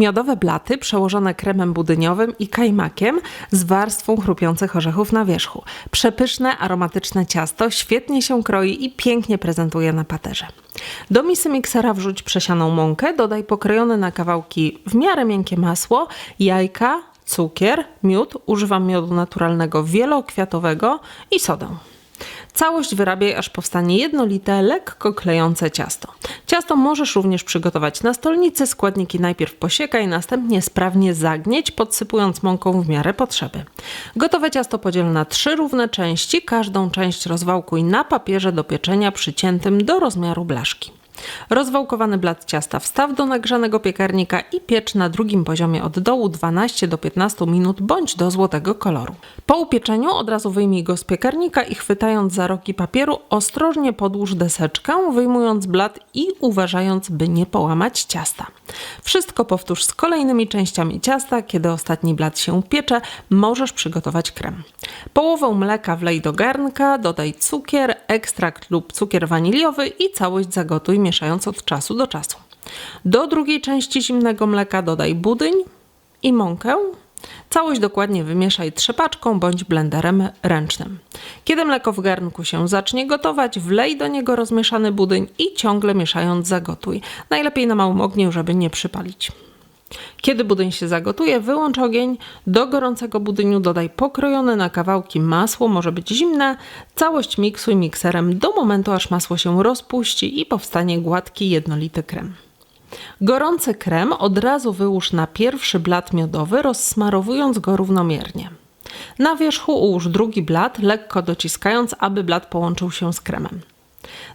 Miodowe blaty przełożone kremem budyniowym i kajmakiem z warstwą chrupiących orzechów na wierzchu. Przepyszne, aromatyczne ciasto świetnie się kroi i pięknie prezentuje na paterze. Do misy miksera wrzuć przesianą mąkę, dodaj pokrojone na kawałki w miarę miękkie masło, jajka, cukier, miód, używam miodu naturalnego wielokwiatowego i sodę. Całość wyrabiaj, aż powstanie jednolite, lekko klejące ciasto. Ciasto możesz również przygotować na stolnicy. Składniki najpierw posiekaj, następnie sprawnie zagnieć, podsypując mąką w miarę potrzeby. Gotowe ciasto podziel na trzy równe części. Każdą część rozwałkuj na papierze do pieczenia przyciętym do rozmiaru blaszki. Rozwałkowany blat ciasta wstaw do nagrzanego piekarnika i piecz na drugim poziomie od dołu 12 do 15 minut bądź do złotego koloru. Po upieczeniu od razu wyjmij go z piekarnika i chwytając za rogi papieru ostrożnie podłóż deseczkę, wyjmując blat i uważając, by nie połamać ciasta. Wszystko powtórz z kolejnymi częściami ciasta. Kiedy ostatni blat się piecze, możesz przygotować krem. Połowę mleka wlej do garnka, dodaj cukier, ekstrakt lub cukier waniliowy i całość zagotuj mieszając od czasu do czasu. Do drugiej części zimnego mleka dodaj budyń i mąkę. Całość dokładnie wymieszaj trzepaczką bądź blenderem ręcznym. Kiedy mleko w garnku się zacznie gotować, wlej do niego rozmieszany budyń i ciągle mieszając zagotuj. Najlepiej na małym ogniu, żeby nie przypalić. Kiedy budyń się zagotuje, wyłącz ogień. Do gorącego budyniu dodaj pokrojone na kawałki masło, może być zimne. Całość miksuj mikserem do momentu, aż masło się rozpuści i powstanie gładki, jednolity krem. Gorący krem od razu wyłóż na pierwszy blat miodowy, rozsmarowując go równomiernie. Na wierzchu ułóż drugi blat, lekko dociskając, aby blat połączył się z kremem.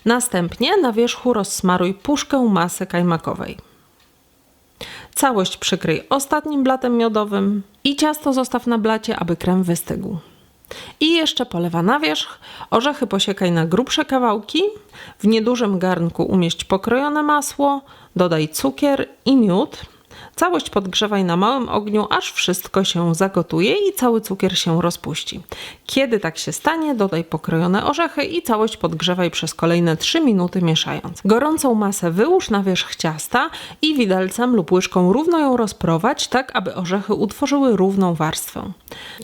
Następnie na wierzchu rozsmaruj puszkę masy kajmakowej. Całość przykryj ostatnim blatem miodowym i ciasto zostaw na blacie, aby krem wystygł. I jeszcze polewa na wierzch. Orzechy posiekaj na grubsze kawałki. W niedużym garnku umieść pokrojone masło, dodaj cukier i miód. Całość podgrzewaj na małym ogniu, aż wszystko się zagotuje i cały cukier się rozpuści. Kiedy tak się stanie, dodaj pokrojone orzechy i całość podgrzewaj przez kolejne 3 minuty mieszając. Gorącą masę wyłóż na wierzch ciasta i widelcem lub łyżką równo ją rozprowadź, tak aby orzechy utworzyły równą warstwę.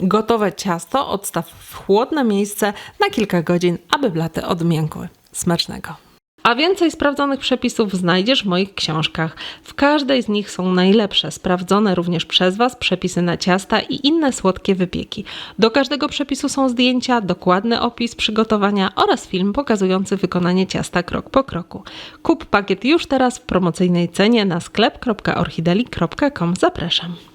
Gotowe ciasto odstaw w chłodne miejsce na kilka godzin, aby blaty odmiękły. Smacznego! A więcej sprawdzonych przepisów znajdziesz w moich książkach. W każdej z nich są najlepsze, sprawdzone również przez Was przepisy na ciasta i inne słodkie wypieki. Do każdego przepisu są zdjęcia, dokładny opis przygotowania oraz film pokazujący wykonanie ciasta krok po kroku. Kup pakiet już teraz w promocyjnej cenie na sklep.orchideli.com. Zapraszam.